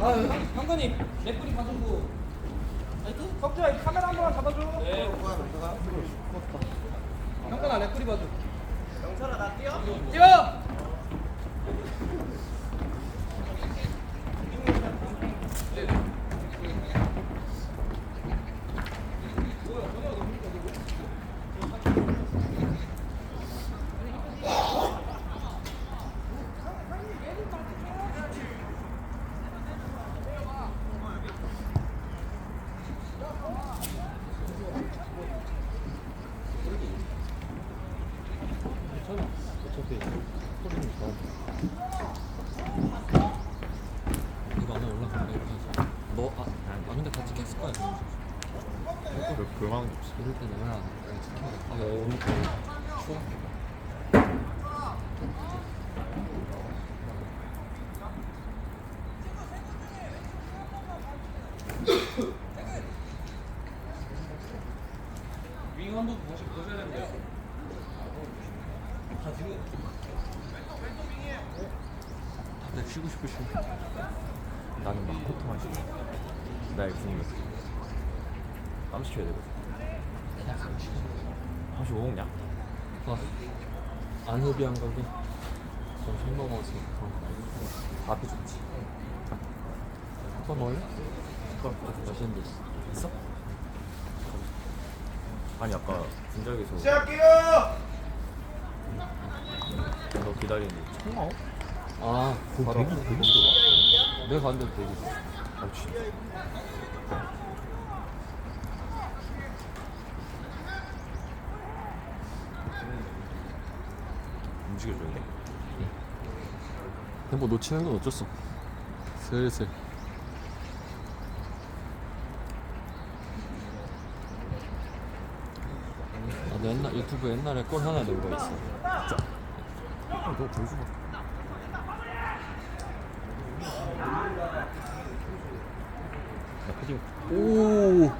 아, 형, 형근이 맥구리 가슴부. 석주야, 이 카메라 한 번만 잡아줘. 네. 형근아, 맥구리 봐줘. 영철아, 나 뛰어? 뛰어! 어차피 소리니까 이거 안에 올라가면 이렇게 너, 아, 아 그, 그만 없어. 이럴 때는 왜안 해? 아, 왜 오늘 추워? 윙 한번 다시 보셔야 되는데요. 다 지금 다들 쉬고 싶으시고 나는 막 코트만 신어. 나의 궁이 땀 시켜야 되거든. 혹시 뭐 먹냐? 아, 안 헤비한 가게 점심 먹어서 밥이 좋지. 또 먹을래? 맛있는 데 있어 있어? 아니 아까 분작에서 시작할게요! 너 기다리는데 청마오? 아, 그거 바로 되게 되게 좋아. 내가 갔는데 되게 아 진짜. 움직여줘야 돼. 템포 놓치는 건 어쩔 수 없어. 슬슬. 나도 옛날 유튜브 옛날에 골 하나 넣은 거 있어. 어, 너. 나 패딩 오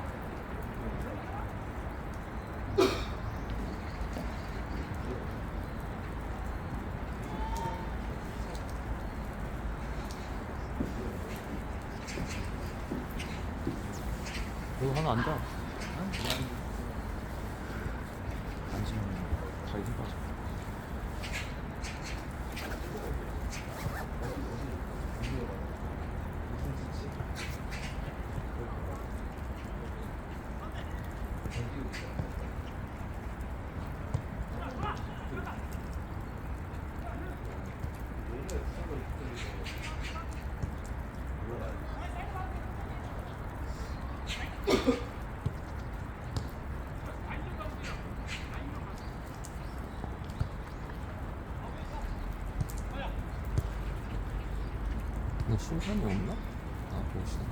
이거 하나 앉아 앉으면 다리 힘 빠져. 심판이 없나? 아 보시네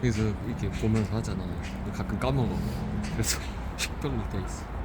그래서 이렇게 보면서 하잖아. 가끔 까먹어. 그래서 식별로 돼 있어 어,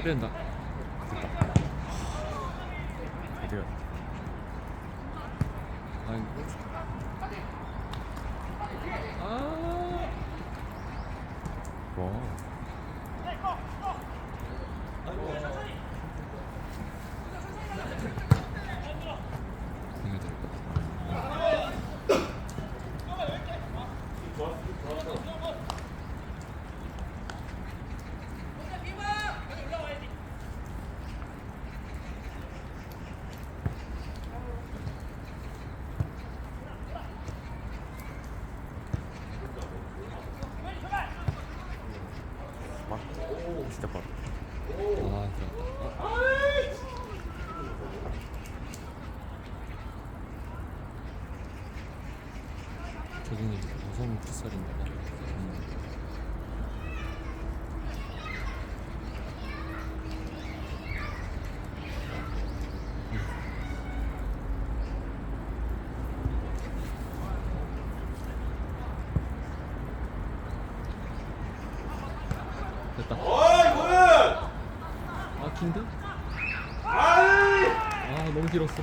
때려야 된다 됐다. 어디가? 아이 아 와. 이거 돼 막. 진짜 빠르. 아, 들어갔다. 저기는 여성 풋살인가 봐. 음. 됐다. 아 긴데? 아 너무 길었어.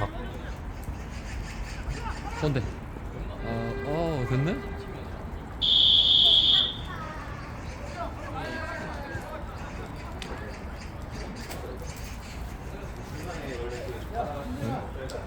좋다. 선대. 아, 어 됐네?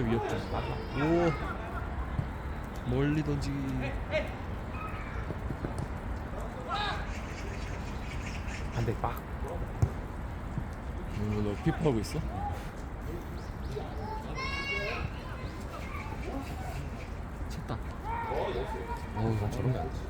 진짜 위협적. 오. 멀리 던지기. 한대 빡. 뭐, 너 피파하고 있어? 쳤다. 어우, 난 저런 거안 돼.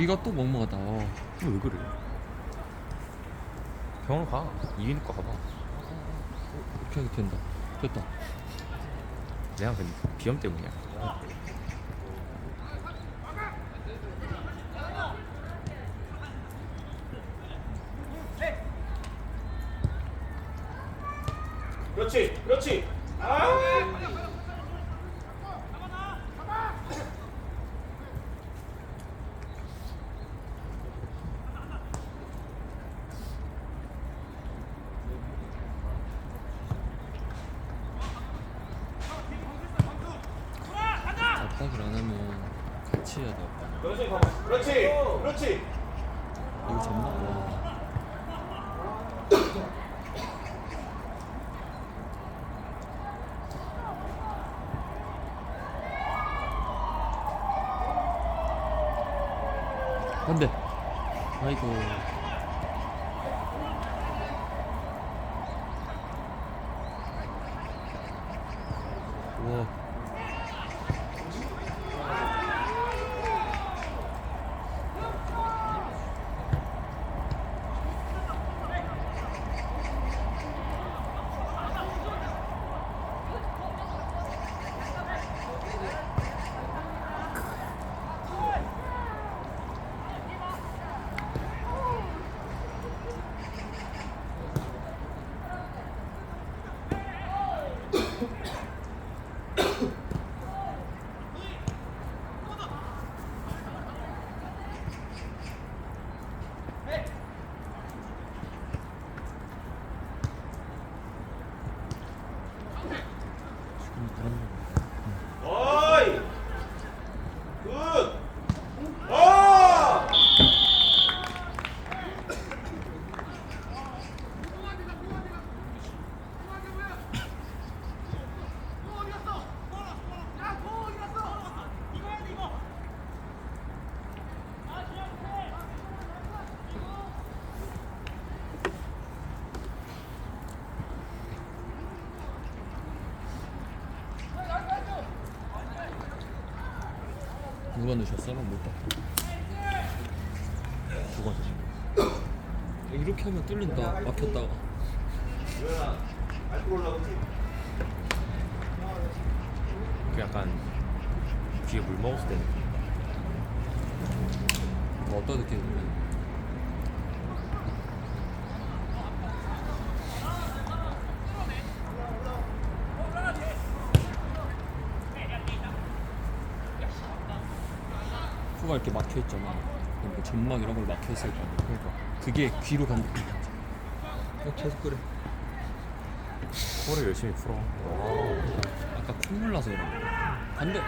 귀가 또 멍멍하다. 어. 왜 그래? 병원 가. 이기니까 가봐. 이렇게 해도 된다. 됐다. 내가 근데 비염 때문이야. 그렇지 그렇지 아 압박을 안 하면 같이 해야 돼. 그렇지 봐봐 그렇지 그렇지 이거 잡나? 와. 안돼. 아이고. 와. 지금 그런 어이 굿 어! 누가 넣으셨어? 못 봐. 두 번째. 이렇게 하면 뚫린다. 막혔다가. 그 약간 귀에 물 먹었을 때 느낌. 뭐 어떤 느낌이냐 면 코가 이렇게 막혀 있잖아. 그러니까 점막 이런 걸 막혀 있을 거 아니야. 그러니까 그게 귀로 간 느낌. 어, 계속 그래. 코를 열심히 풀어. 와. 아까 콧물 나서 그래. 반대.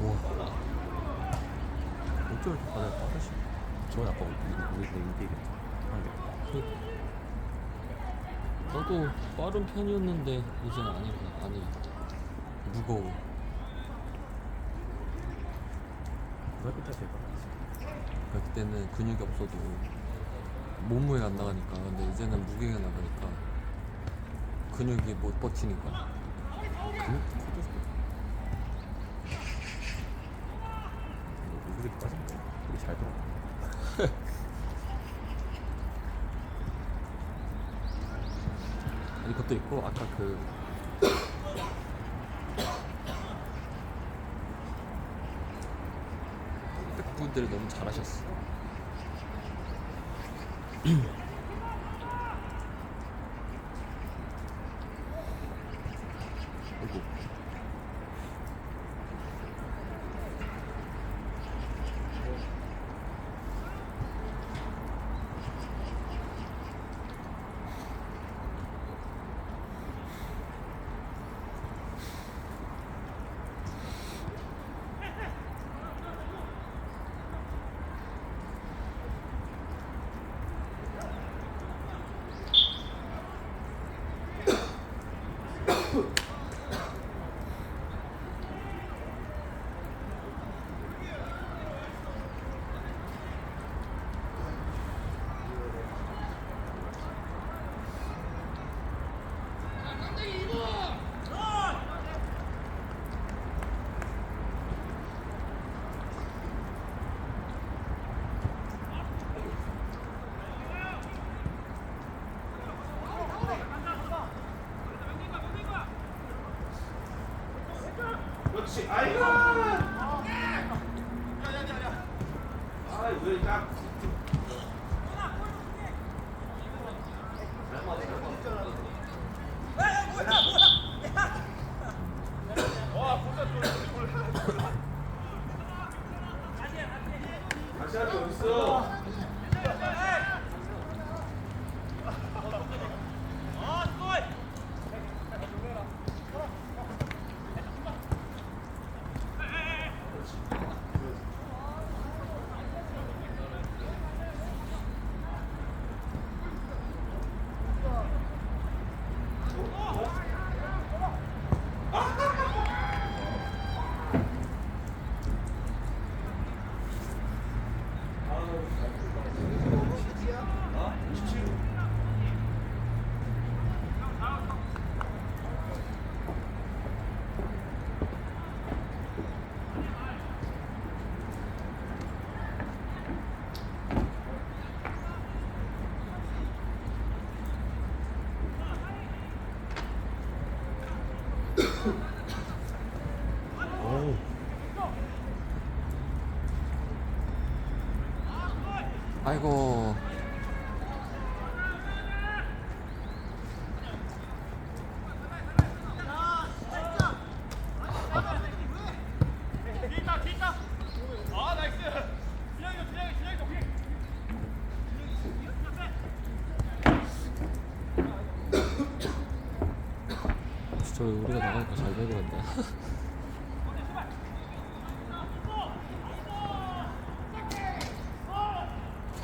우와. 어쩜 이렇게 바닥에 빠르시? 저건 아까 우리 우리 우리 한게 나도 빠른 편이었는데 이제는 아니구나. 아니 무거워. 왜 그때 제가 그러니까 그때는 근육이 없어도 몸무게가 안 나가니까. 근데 이제는 무게가 나가니까 근육이 못 버티니까. 근육도 커져서 우리 빠진 거 우리 잘 돌아. 이것도 있고 아까 그 백분들이 너무 잘하셨어.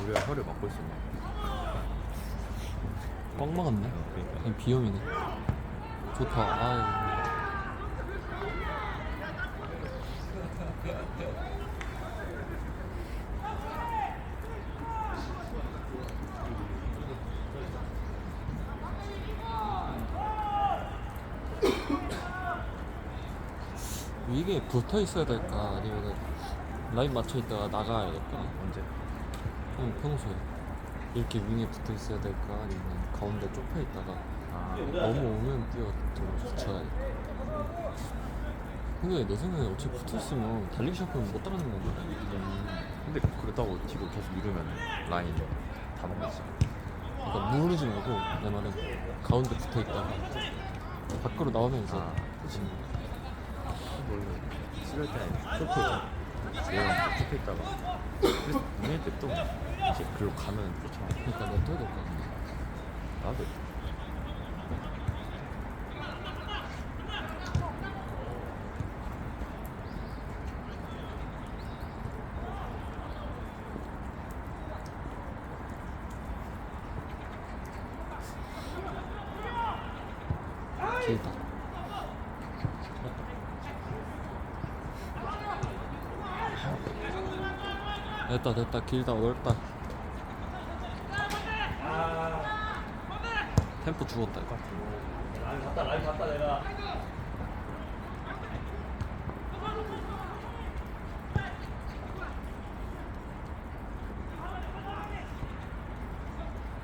우리가 혀를 막고 있었나 꽉 막았네. 그러니까. 그냥 비염이네. 좋다. 아유. 이게 붙어 있어야 될까? 아니면 라인 맞춰 있다가 나가야 될까? 언제? 형 평소에 이렇게 윙에 붙어 있어야 될까 아니면 가운데 좁혀 있다가 아 너무 오면 뛰어 붙여야 돼. 근데 내 생각에 어차피 붙어 있으면 달리기 시작하면 못 따라가는 건데. 근데 그렇다고 뒤로 계속 미루면 라인 다 넘겼어 그러니까 무르지 말고 내 말은 가운데 붙어 있다가 밖으로 나오면서 아. 그치. 원래 쓸 때는 쇼트 얘랑 쇼트 있다가 그래서 분명히 때또 이제 글로 가면 좋잖아. 그러니까 될것 같은데. 나도 길다. 됐다 됐다 길다 넓다. 템포 죽었다 이거. 라인 갔다 라인 갔다 내가.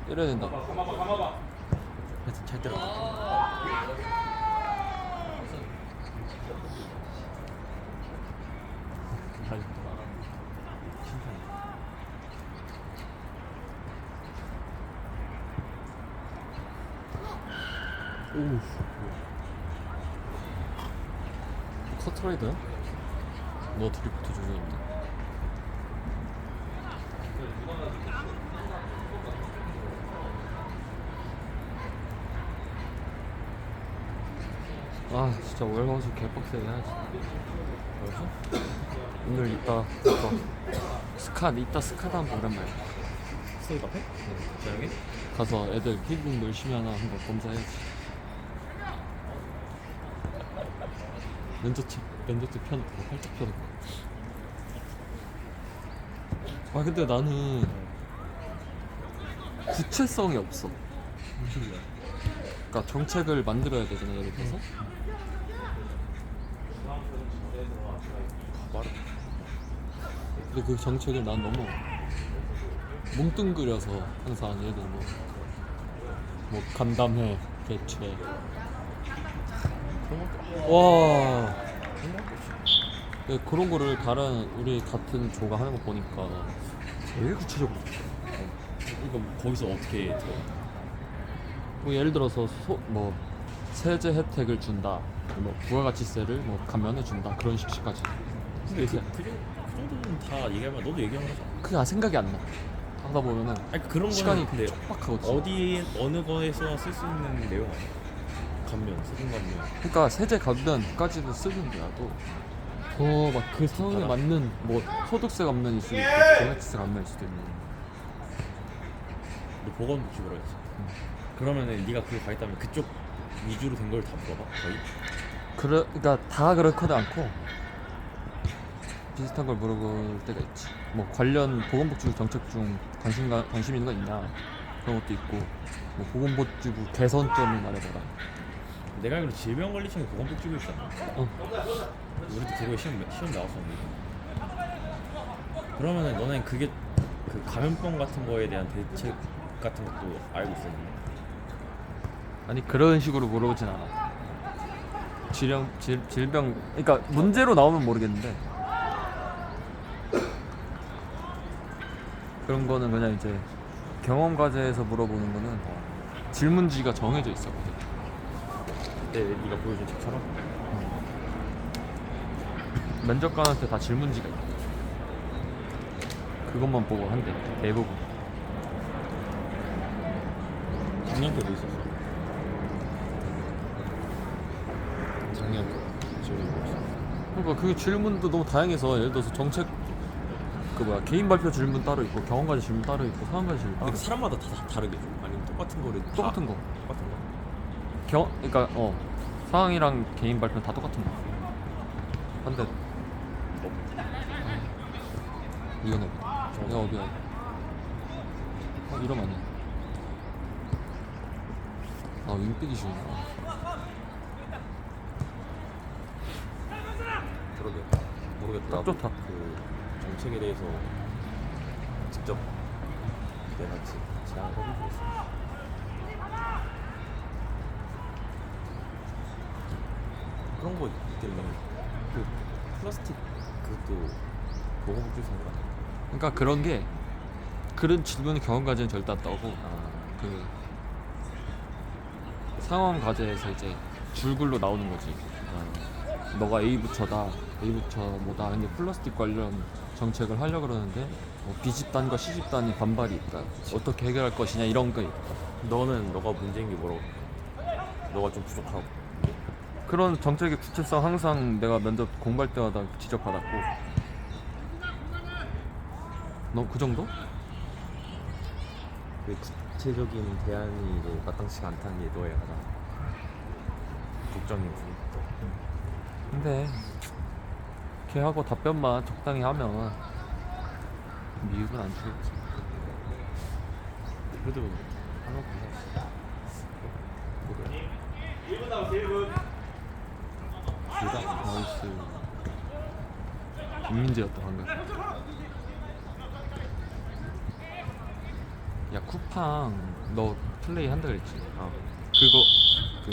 때려야 된다. 가마봐. 하여튼 잘 때려 잘 칭찬해 오. 커트라이드야? 너 드리프트 중이었는데. 아 진짜 월마우스 개빡세게 해야지 벌써? 오늘 이따 그거. 스카 이따 스카다 한번 오랜만에. 스테이 카페? 저녁에? 가서 애들 피딩 열심히 하나 한번 검사해야지. 렌저체 렌저체 펴놓고 활짝 펴놓고. 아 근데 나는 구체성이 없어. 무슨 소리야? 그러니까 정책을 만들어야 되잖아 예를 들어서 가봐라 근데 그 정책을 난 너무 뭉뚱그려서 항상 예를 뭐, 뭐 간담회 개최. 와. 네, 그런 거를 다른 우리 같은 조가 하는 거 보니까 제일 구체적으로 이거 거기서 어떻게 들어? 뭐 예를 들어서 소, 뭐 세제 혜택을 준다 뭐 부가가치세를 뭐 감면해 준다 그런 식까지. 근데 그, 그, 정- 그 정도는 다 얘기하면 너도 얘기한 거잖아. 그게 아 생각이 안 나. 하다 보면은 아니 그런 거는 시간이 근데 촉박하거든. 어디 어느 거에서 쓸 수 있는 내용 아니야? 감면, 세금 감면. 그러니까 세제 감면까지도 쓰는데라도 더 막 그 상황에. 맞는 뭐 소득세 감면일 수도 있고 부가가치세 감면일 수도 있는. 너 보건복지부라 했지 그러면은 네가 그거 가 있다면 그쪽 위주로 된 걸 다 물어봐 거의? 그러, 그러니까 다 그렇거든 않고 비슷한 걸 물어볼 때가 있지. 뭐 관련 보건복지부 정책 중 관심 가, 관심 있는 거 있냐 그런 것도 있고 뭐 보건복지부 개선점을 말해봐라. 내가 알기로 질병관리청에 보건복지부 있잖아 어. 우리도 그거 시험 시험 나왔었는데 그러면은 너네 그게 그 감염병 같은 거에 대한 대책 같은 것도 알고 있었는데 아니 그런 식으로 물어보진 않아. 질병 질, 질병 그러니까 문제로 나오면 모르겠는데 그런 거는 그냥 이제 경험 과제에서 물어보는 거는 질문지가 정해져 있었거든. 그때 네가 보여준 책처럼? 면접관한테 다 질문지가 있고 그것만 보고 한대 대부분. 작년 때도 있었어. 작년 질문 있었어. 그러니까 그 질문도 너무 다양해서 예를 들어서 정책 그 뭐야 개인 발표 질문 따로 있고 경험과제 질문 따로 있고 상황과제 질문 따로 근데 있고. 사람마다 다, 다 다르게 줘 아니면 똑같은 거를 다 똑같은 거. 똑같은 거? 경 그러니까 어. 상황이랑 개인 발표는 다 똑같은 거. 근데 이건 어디 이거 어디야? 어 이러면 아니야. 아 윙백이 쉬우나 그러게 모르겠다. 딱 좋다. 그 정책에 대해서 직접 내가 지- 제안을 해보고 있어 그런 거 있길래 그 플라스틱 그것도 보건복지부인가 그러니까 그런 게 그런 질문 경험 과제는 절대 안 따고 아 그 상황 과제에서 이제 줄글로 나오는 거지. 아, 너가 A 부처다, A 부처 뭐다. 근데 플라스틱 관련 정책을 하려 고 그러는데 뭐 B 집단과 C 집단이 반발이 있다. 어떻게 해결할 것이냐 이런 거 있다. 너는 너가 문제인 게 뭐라고 너가 좀 부족하고 그런 정책의 구체성 항상 내가 면접 공부할 때마다 지적받았고. 너 그 정도? 그 구체적인 대안이 이제 마땅치가 않다는 게 너의 가장 걱정인 부분부 터 근데 걔하고 답변만 적당히 하면 미흡은 안 주겠지. 그래도 한번 보자 그래 길다. 나이스. 김민재였다 방금. 야 쿠팡 너 플레이 한다 그랬지? 아 그거 그